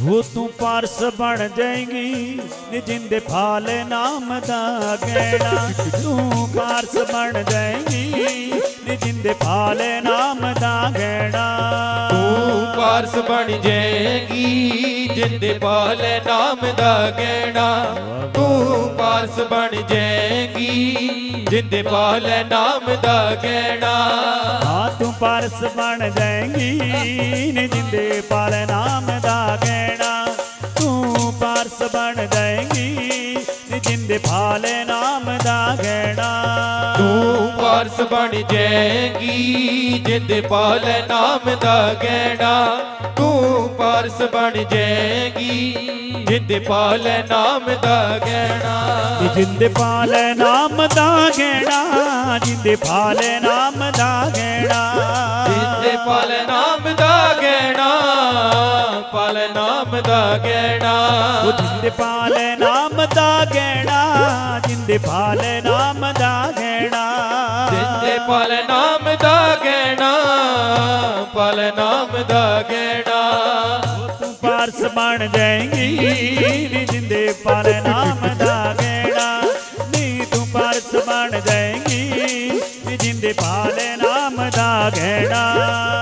ਹੋ ਤੂੰ ਪਾਰਸ ਬਣ ਜਾਏਗੀ, ਨੀ ਜਿੰਦੇ ਫਾਲੇ ਨਾਮ ਦਾ ਗਹਿਣਾ। ਤੂੰ ਪਾਰਸ ਬਣ ਜਾਏਗੀ, ਨੀ ਜਿੰਦੇ ਫਾਲੇ ਨਾਮ ਦਾ ਗਹਿਣਾ। ਤੂੰ ਪਾਰਸ ਬਣ ਜਾਏਗੀ, ਜਿੰਦੇ ਪਾਲੇ ਨਾਮ ਦਾ ਗਹਿਣਾ। ਤੂੰ ਪਾਰਸ ਬਣ ਜਾਏਗੀ ਜਿੰਦੇ ਪਾਲੇ ਨਾਮ ਦਾ ਗਹਿਣਾ। ਹਾਂ ਤੂੰ ਪਾਰਸ ਬਣ ਜਾਏਗੀ ਨੀ ਜਿੰਦੇ ਫਾਲੇ ਨਾਮ ਦਾ ਗਹਿਣਾ। ਤੂੰ ਪਾਰਸ ਬਣ ਜਾਏਗੀ ਨੀ ਜਿੰਦੇ ਫਾਲੇ ਨਾਮ ਪਾਰਸ ਬਣ ਜਾਏਗੀ ਜਿੰਦੇ ਪਾਲੇ ਨਾਮ ਦਾ ਗਹਿਣਾ। ਤੂੰ ਪਾਰਸ ਬਣ ਜਾਏਗੀ ਜਿੰਦੇ ਪਾਲੇ ਨਾਮ ਦਾ ਗਹਿਣਾ। ਨੀ ਜਿੰਦੇ ਫਾਲੇ ਨਾਮ ਦਾ ਗਹਿਣਾ ਜਿੰਦੇ ਫਾਲੇ ਨਾਮ ਦਾ ਗਹਿਣਾ। ਜਿੰਦੇ ਪਾਲੇ ਨਾਮ ਦਾ ਗਹਿਣਾ ਪਾਲੇ ਨਾਮ ਦਾ ਗਹਿਣਾ। ਉਹ ਜਿੰਦੇ ਪਾਲੇ ਨਾਮ ਦਾ ਗਹਿਣਾ ਜਿੰਦੇ ਪਾਲੇ ਨਾਮ ਦਾ ਦਾ ਗਹਿਣਾ। ਤੂੰ ਪਾਰਸ ਬਣ ਜਾਏਗੀ ਨੀ ਜਿੰਦੇ ਪਾਲੇ ਨਾਮ ਦਾ ਗਹਿਣਾ। ਨੀ ਤੂੰ ਪਾਰਸ ਬਣ ਜਾਏਗੀ ਨੀ ਜਿੰਦੇ ਪਾਲੇ ਨਾਮ ਦਾ ਗਹਿਣਾ।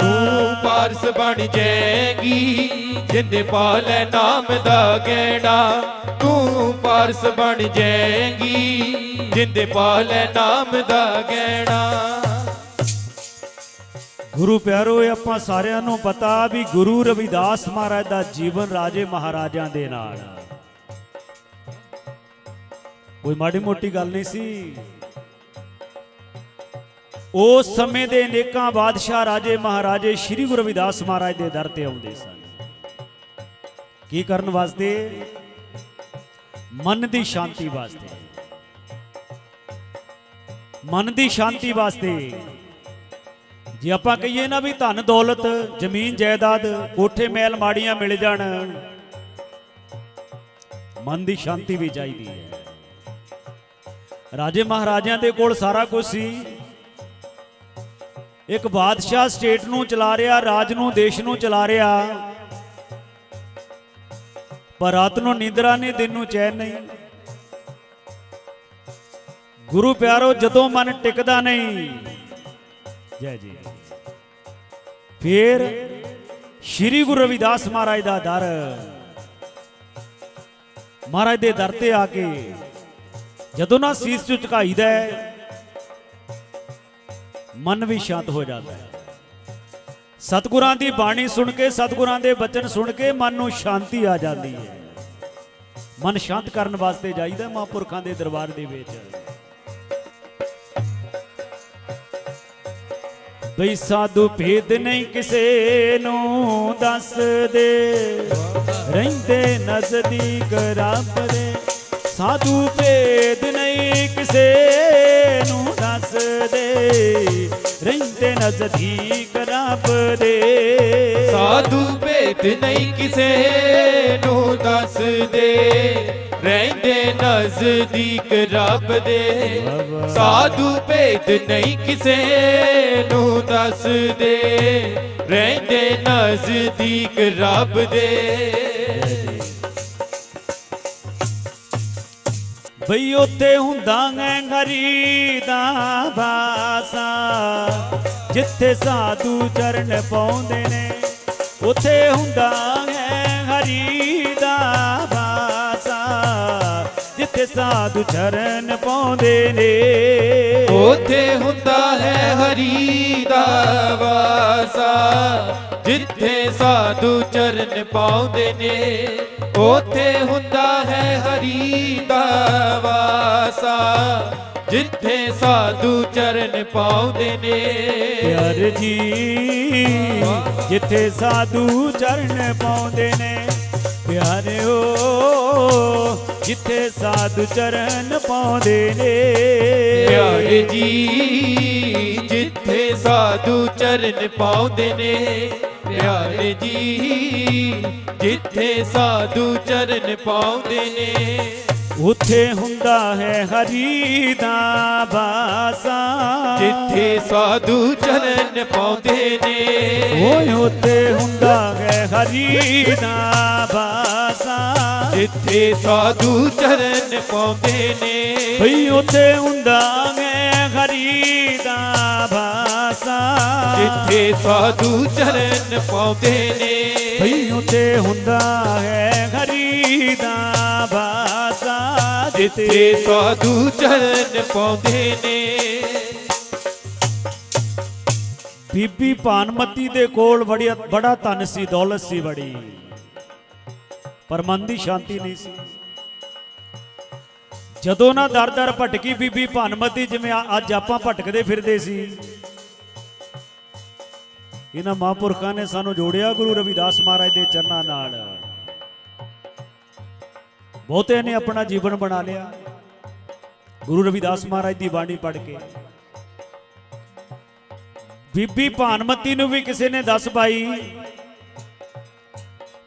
ਤੂੰ ਪਾਰਸ ਬਣ ਜਾਏਗੀ ਜਿੰਦੇ ਪਾਲੇ ਨਾਮ ਦਾ ਗਹਿਣਾ। ਤੂੰ ਪਾਰਸ ਬਣ ਜਾਏਗੀ ਜਿੰਦੇ ਪਾਲੇ ਨਾਮ ਦਾ ਗਹਿਣਾ। ਗੁਰੂ ਪਿਆਰੋ, ਇਹ ਆਪਾਂ ਸਾਰਿਆਂ ਨੂੰ ਪਤਾ ਵੀ ਗੁਰੂ ਰਵਿਦਾਸ ਮਹਾਰਾਜ ਦਾ ਜੀਵਨ ਰਾਜੇ ਮਹਾਰਾਜਾਂ ਦੇ ਨਾਲ। ਕੋਈ ਮਾੜੀ ਮੋਟੀ ਗੱਲ ਨਹੀਂ ਸੀ? ਉਸ ਸਮੇਂ ਦੇ ਅਨੇਕਾਂ ਬਾਦਸ਼ਾਹ ਰਾਜੇ ਮਹਾਰਾਜੇ ਸ੍ਰੀ ਗੁਰੂ ਰਵਿਦਾਸ ਮਹਾਰਾਜ ਦੇ ਦਰ ਤੇ ਆਉਂਦੇ ਸਨ। ਕੀ ਕਰਨ ਵਾਸਤੇ? ਮਨ ਦੀ ਸ਼ਾਂਤੀ ਵਾਸਤੇ। ਮਨ ਦੀ ਸ਼ਾਂਤੀ ਵਾਸਤੇ। ਜੇ ਆਪਾਂ ਕਹੀਏ ਨਾ ਵੀ ਧਨ ਦੌਲਤ, ਜ਼ਮੀਨ ਜਾਇਦਾਦ, ਕੋਠੇ ਮਹਿਲ ਮਾੜੀਆਂ ਮਿਲ ਜਾਣ, ਮਨ ਦੀ ਸ਼ਾਂਤੀ ਵੀ ਚਾਹੀਦੀ ਹੈ। ਰਾਜੇ ਮਹਾਰਾਜਿਆਂ ਦੇ ਕੋਲ ਸਾਰਾ ਕੁਝ ਸੀ। ਇੱਕ ਬਾਦਸ਼ਾਹ ਸਟੇਟ ਨੂੰ ਚਲਾ ਰਿਹਾ, ਰਾਜ ਨੂੰ, ਦੇਸ਼ ਨੂੰ ਚਲਾ ਰਿਹਾ। ਪਰ ਰਾਤ ਨੂੰ ਨੀਂਦਰਾ ਨਹੀਂ ਦਿਨ ਨੂੰ ਚੈਨ ਨਹੀਂ। ਗੁਰੂ ਪਿਆਰੋ, ਜਦੋਂ ਮਨ ਟਿਕਦਾ ਨਹੀਂ ਜੈ ਜੀ। ਫਿਰ ਸ੍ਰੀ ਗੁਰੂ ਰਵਿਦਾਸ ਮਹਾਰਾਜ ਦਾ ਦਰ। ਮਹਾਰਾਜ ਦੇ ਦਰ ਤੇ ਆ ਕੇ ਜਦੋਂ ਨਾ ਸੀਸ ਚ ਝੁਕਾਈਦਾ ਮਨ ਵੀ ਸ਼ਾਂਤ ਹੋ ਜਾਂਦਾ ਹੈ। ਸਤਿਗੁਰਾਂ ਦੀ ਬਾਣੀ ਸੁਣ ਕੇ, ਸਤਿਗੁਰਾਂ ਦੇ ਬਚਨ ਸੁਣ ਕੇ ਮਨ ਨੂੰ ਸ਼ਾਂਤੀ ਆ ਜਾਂਦੀ ਹੈ। ਮਨ ਸ਼ਾਂਤ ਕਰਨ ਵਾਸਤੇ ਜਾਈਦਾ ਮਹਾਂਪੁਰਖਾਂ ਦੇ ਦਰਬਾਰ ਦੇ ਵਿੱਚ। ਬਈ ਸਾਧੂ ਭੇਦ ਨਹੀਂ ਕਿਸੇ ਨੂੰ ਦੱਸਦੇ ਰਹਿੰਦੇ ਨਜ਼ਦੀਕ ਰੱਬ ਦੇ। ਸਾਧੂ ਭੇਦ ਨਹੀਂ ਕਿਸੇ ਨੂੰ ਦੱਸਦੇ ਰਹਿੰਦੇ ਨਜ਼ਦੀਕ ਰੱਬ ਦੇ। ਸਾਧੂ ਭੇਦ ਨਹੀਂ ਕਿਸੇ ਨੂੰ ਦੱਸਦੇ ਰਹਿੰਦੇ ਨਜ਼ਦੀਕ ਰੱਬ ਦੇ। ਸਾਧੂ ਭੇਦ ਨਹੀਂ ਕਿਸੇ ਨੂੰ ਦੱਸਦੇ ਰਹਿੰਦੇ ਨਜ਼ਦੀਕ ਰੱਬ ਦੇ। ਬਈ ਉੱਥੇ ਹੁੰਦਾ ਹੈ ਹਰੀ ਦਾ ਬਾਸਾ, ਜਿੱਥੇ ਸਾਧੂ ਚਰਨ ਪਾਉਂਦੇ ਨੇ। ਉਥੇ ਹੁੰਦਾ ਹੈ ਹਰੀ ਦਾ ਬਾਸਾ ਜਿੱਥੇ ਸਾਧੂ ਚਰਨ ਪਾਉਂਦੇ ਨੇ। ਉਥੇ ਹੁੰਦਾ ਹੈ ਹਰੀ ਦਾ ਵਾਸਾ, ਜਿੱਥੇ ਸਾਧੂ ਚਰਨ ਪਾਉਂਦੇ ਨੇ। ਉਥੇ ਹੁੰਦਾ ਹੈ ਹਰੀ ਦਾ ਵਾਸਾ ਜਿੱਥੇ ਸਾਧੂ ਚਰਨ ਪਾਉਂਦੇ ਨੇ। ਪਿਆਰ ਜੀ ਜਿੱਥੇ ਸਾਧੂ ਚਰਨ ਪਾਉਂਦੇ ਨੇ। ਪਿਆਰਿਓ ਜਿੱਥੇ ਸਾਧੂ ਚਰਨ ਪਾਉਂਦੇ ਨੇ। ਪਿਆਰ ਜੀ ਜਿੱਥੇ ਸਾਧੂ ਚਰਨ ਪਾਉਂਦੇ ਨੇ। ਪਿਆਰ ਜੀ ਜਿੱਥੇ ਸਾਧੂ ਚਰਨ ਪਾਉਂਦੇ ਨੇ। ਉੱਥੇ ਹੁੰਦਾ ਹੈ ਹਰੀ ਦਾ ਬਾਸਾ। ਜਿੱਥੇ ਸਾਧੂ ਚਰਨ ਪਾਉਂਦੇ ਨੇ। ਓਏ ਉੱਥੇ ਹੁੰਦਾ ਹੈ ਹਰੀ ਦਾ ਬਾਸਾ। ਜਿੱਥੇ ਸਾਧੂ ਚਰਨ ਪਾਉਂਦੇ ਨੇ। ਭਈ ਉੱਥੇ ਹੁੰਦਾ ਹੈ ਹਰੀ ਦਾ ਬਾਸਾ। ਜਿੱਥੇ ਸਾਧੂ ਚਰਨ ਪਾਉਂਦੇ ਨੇ। ਭਈ ਉੱਥੇ ਹੁੰਦਾ ਹੈ ਹਰੀ ਦਾ ਬਾਸਾ। ਜਿੱਥੇ ਸਾਧੂ ਚਰਨ ਪਾਉਂਦੇ ਨੇ। ਬੀਬੀ ਭਾਨਮਤੀ ਦੇ ਕੋਲ ਬੜੀ ਬੜਾ ਧਨ ਸੀ, ਦੌਲਤ ਸੀ ਬੜੀ। ਪਰ ਮਨ ਦੀ ਸ਼ਾਂਤੀ ਨਹੀਂ ਸੀ। ਜਦੋਂ ਨਾ ਦਰ ਦਰ ਭਟਕੀ ਬੀਬੀ ਭਾਨਮਤੀ, ਜਿਵੇਂ ਅੱਜ ਆਪਾਂ ਭਟਕਦੇ ਫਿਰਦੇ ਸੀ। ਇਹਨਾਂ ਮਹਾਂਪੁਰਖਾਂ ਨੇ ਸਾਨੂੰ ਜੋੜਿਆ ਗੁਰੂ ਰਵਿਦਾਸ ਮਹਾਰਾਜ ਦੇ ਚਰਨਾਂ ਨਾਲ। ਬਹੁਤੇ ਨੇ ਆਪਣਾ ਜੀਵਨ ਬਣਾ ਲਿਆ। ਗੁਰੂ ਰਵਿਦਾਸ ਮਹਾਰਾਜ ਦੀ ਬਾਣੀ ਪੜ੍ਹ ਕੇ। ਬੀਬੀ ਭਾਨਮਤੀ ਨੂੰ ਵੀ ਕਿਸੇ ਨੇ ਦੱਸ ਪਾਈ,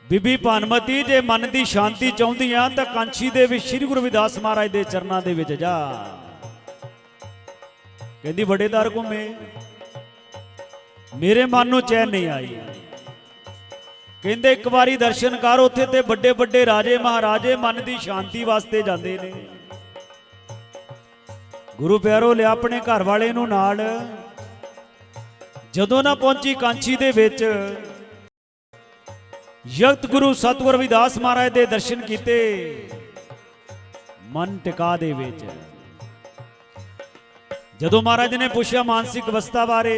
ਬੀਬੀ ਭਾਨਮਤੀ ਜੇ ਮਨ ਦੀ ਸ਼ਾਂਤੀ ਚਾਹੁੰਦੀ ਆ, ਤਾਂ ਕਾਂਛੀ ਦੇ ਵਿੱਚ ਸ੍ਰੀ ਗੁਰੂ ਰਵਿਦਾਸ ਮਹਾਰਾਜ ਦੇ ਚਰਨਾਂ ਦੇ ਵਿੱਚ ਜਾ। ਕਹਿੰਦੀ ਵੱਡੇਦਾਰ ਘੁੰਮੇ, ਮੇਰੇ ਮਨ ਨੂੰ ਚੈਨ ਨਹੀਂ ਆਈ। ਕਹਿੰਦੇ ਇੱਕ ਵਾਰੀ ਦਰਸ਼ਨ ਕਰ, ਉੱਥੇ ਤੇ ਵੱਡੇ ਵੱਡੇ ਰਾਜੇ ਮਹਾਰਾਜੇ ਮਨ ਦੀ ਸ਼ਾਂਤੀ ਵਾਸਤੇ ਜਾਂਦੇ ਨੇ। ਗੁਰੂ ਪਿਆਰੋ, ਲਿਆ ਆਪਣੇ ਘਰ ਵਾਲੇ ਨੂੰ ਨਾਲ। ਜਦੋਂ ਨਾ ਪਹੁੰਚੀ ਕਾਂਚੀ ਦੇ ਵਿੱਚ ਯਗਤ ਗੁਰੂ ਸਤਿਗੁਰ ਰਵਿਦਾਸ ਮਹਾਰਾਜ ਦੇ ਦਰਸ਼ਨ ਕੀਤੇ, ਮਨ ਟਿਕਾ ਦੇ ਵਿੱਚ। ਜਦੋਂ ਮਹਾਰਾਜ ਨੇ ਪੁੱਛਿਆ ਮਾਨਸਿਕ ਅਵਸਥਾ ਬਾਰੇ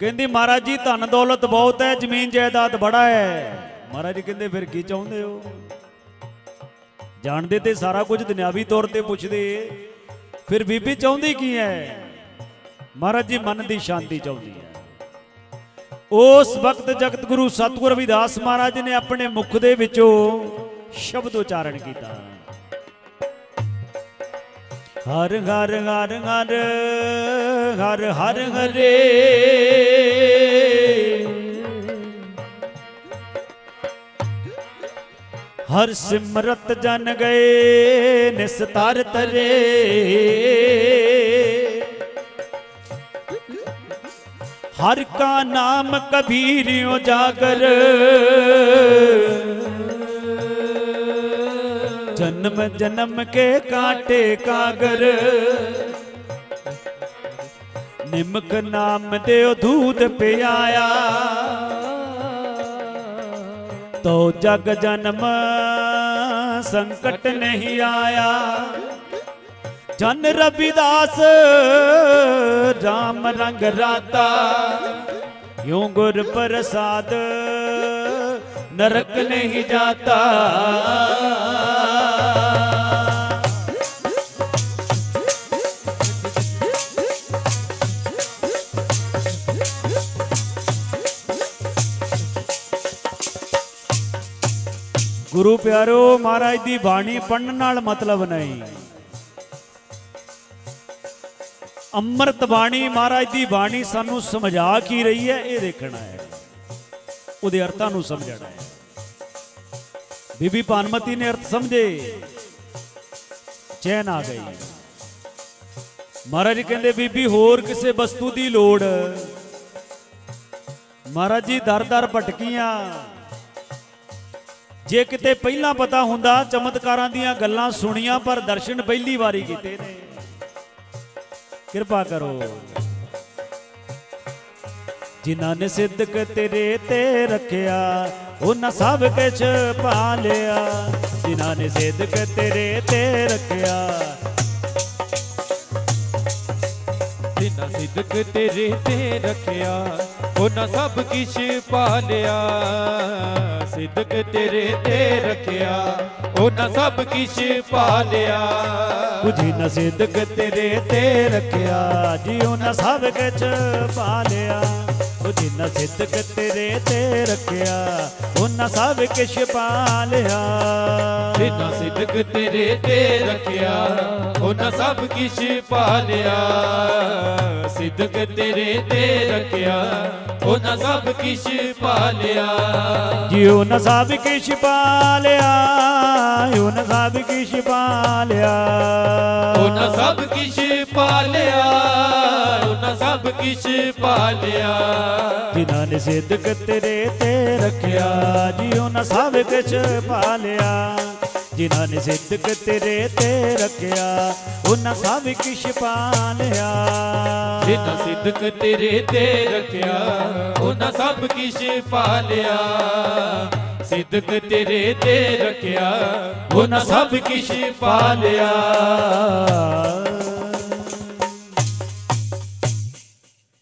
ਕਹਿੰਦੀ, ਮਹਾਰਾਜ ਜੀ, ਧਨ ਦੌਲਤ ਬਹੁਤ ਹੈ, ਜ਼ਮੀਨ ਜਾਇਦਾਦ ਬੜਾ ਹੈ। ਮਹਾਰਾਜ ਜੀ ਕਹਿੰਦੇ, ਫਿਰ ਕੀ ਚਾਹੁੰਦੇ ਹੋ? ਜਾਣਦੇ ਤੇ ਸਾਰਾ ਕੁਝ ਦੁਨਿਆਵੀ ਤੌਰ ਤੇ ਪੁੱਛਦੇ ਫਿਰ ਬੀਬੀ ਚਾਹੁੰਦੀ ਕੀ ਹੈ? ਮਹਾਰਾਜ ਜੀ, ਮਨ ਦੀ ਸ਼ਾਂਤੀ ਚਾਹੁੰਦੀ ਹੈ। ਉਸ ਵਕਤ ਜਗਤ ਗੁਰੂ ਸਤਿਗੁਰ ਰਵਿਦਾਸ ਮਹਾਰਾਜ ਨੇ ਆਪਣੇ ਮੁਖ ਦੇ ਵਿੱਚੋਂ ਸ਼ਬਦ ਉਚਾਰਨ ਕੀਤਾ। ਹਰ ਹਰ ਹਰ ਹਰ ਹਰ ਹਰ ਹਰੇ ਹਰ ਸਿਮਰਤ ਜਨ ਗਏ, ਨਿਸਤਰ ਤਰੇ। ਹਰ ਕਾ ਨਾਮ ਕਬੀਰਿਓ ਜਾਗਰ ਜਨਮ ਜਨਮ ਕੇ ਕਾਟੇ ਕਾਗਰ। ਨਿਮਕ ਨਾਮ ਦਿਓ ਦੂਧ ਪਿਆਇਆ। ਤੋ ਜਗ ਜਨਮ ਸੰਕਟ ਨਹੀਂ ਆਇਆ। ਜਨ ਰਵਿਦਾਸ ਰਾਮ ਰੰਗ ਰਾਤਾ ਯੋ ਗੁਰ ਪ੍ਰਸਾਦ ਨਰਕ ਨਹੀਂ ਜਾਤਾ। ਗੁਰੂ ਪਿਆਰੋ, ਮਹਾਰਾਜ ਦੀ ਬਾਣੀ ਪੜਨ ਨਾਲ ਮਤਲਬ ਨਹੀਂ। ਅੰਮ੍ਰਿਤ ਬਾਣੀ, ਮਹਾਰਾਜ ਦੀ ਬਾਣੀ ਸਾਨੂੰ ਸਮਝਾ ਕੀ ਰਹੀ ਹੈ, ਇਹ ਦੇਖਣਾ ਹੈ। ਉਹਦੇ ਅਰਥਾਂ ਨੂੰ ਸਮਝਣਾ ਹੈ। ਬੀਬੀ ਭਾਨਮਤੀ ਨੇ ਅਰਥ ਸਮਝੇ। ਚੈਨ ਆ ਗਈ। ਮਹਾਰਾਜ ਕਹਿੰਦੇ, ਬੀਬੀ, ਹੋਰ ਕਿਸੇ ਵਸਤੂ ਦੀ ਲੋੜ? ਮਹਾਰਾਜ ਜੀ ਦਰ ਦਰ ਭਟਕੀਆਂ। ਜੇ ਕਿਤੇ ਪਹਿਲਾਂ ਪਤਾ ਹੁੰਦਾ, ਚਮਤਕਾਰਾਂ ਦੀਆਂ ਗੱਲਾਂ ਸੁਣੀਆਂ, ਪਰ ਦਰਸ਼ਨ ਪਹਿਲੀ ਵਾਰੀ ਕੀਤੇ ਨੇ। ਕਿਰਪਾ ਕਰੋ। ਜਿਨ੍ਹਾਂ ਨੇ ਸਿੱਧਕ ਤੇਰੇ ਤੇ ਰੱਖਿਆ, ਉਹਨਾਂ ਸਭ ਕੁਛ ਪਾ ਲਿਆ। ਜਿਨ੍ਹਾਂ ਨੇ ਸਿੱਧਕ ਤੇਰੇ ਤੇ ਰੱਖਿਆ। ਜਿਨ੍ਹਾਂ ਸਿੱਧਕ ਤੇਰੇ ਤੇ ਰੱਖਿਆ, ਉਹਨਾਂ ਸਭ ਕਿਛ ਪਾ ਲਿਆ। ਸਿੱਧਕ ਤੇਰੇ ਤੇ ਰੱਖਿਆ, ਉਹਨਾਂ ਸਭ ਕਿਛ ਪਾ ਲਿਆ। ਕੁਝੀ ਨਾ ਸਿੱਧਕ ਤੇਰੇ ਤੇ ਰੱਖਿਆ, ਜੀ ਉਹਨਾਂ ਸਭ ਕੁਛ ਪਾ ਲਿਆ। ਕੁਝੀ ਨਾ ਸਿੱਧਕ ਤੇਰੇ ਤੇ ਰੱਖਿਆ, ਉਹਨਾਂ ਸਭ ਕੁਛ ਪਾ ਲਿਆ। ਜਿਨ੍ਹਾਂ ਸਿੱਧਕ ਤੇਰੇ ਤੇ ਰੱਖਿਆ, ਉਹਨਾਂ ਸਭ ਕਿਛ ਪਾ ਲਿਆ। ਸਿੱਧਕ ਤੇਰੇ ਤੇ ਰੱਖਿਆ ਉਹਨਾਂ ਸਭ ਕਿਛ ਪਾਲਿਆ ਜਿਉ ਨ ਸਭ ਕਿਛ ਪਾਲਿਆ ਯੋ ਨ ਸਭ ਕਿਛ ਪਾਲਿਆ ਉਹਨਾਂ ਸਭ ਕਿਛ ਪਾਲਿਆ ਉਹਨਾਂ ਸਭ ਕਿਛ ਪਾਲਿਆ ਜਿਨ੍ਹਾਂ ਨੇ ਸਿੱਧਕ ਤੇਰੇ ਤੇ ਰੱਖਿਆ ਜਿਉ ਨ ਸਭ ਕਿਛ ਪਾਲਿਆ ਜਿਨ੍ਹਾਂ ਨੇ ਸਿੱਧਕ ਤੇਰੇ ਤੇ ਰੱਖਿਆ, ਉਹਨਾਂ ਸਭ ਕਿਛ ਪਾਲਿਆ ਜਿਨ੍ਹਾਂ ਸਿੱਧਕ ਤੇਰੇ ਤੇ ਰੱਖਿਆ, ਉਹਨਾਂ ਸਭ ਕਿਛ ਪਾਲਿਆ ਸਿੱਧਕ ਤੇਰੇ ਤੇ ਰੱਖਿਆ, ਉਹਨਾਂ ਸਭ ਕਿਛ ਪਾਲਿਆ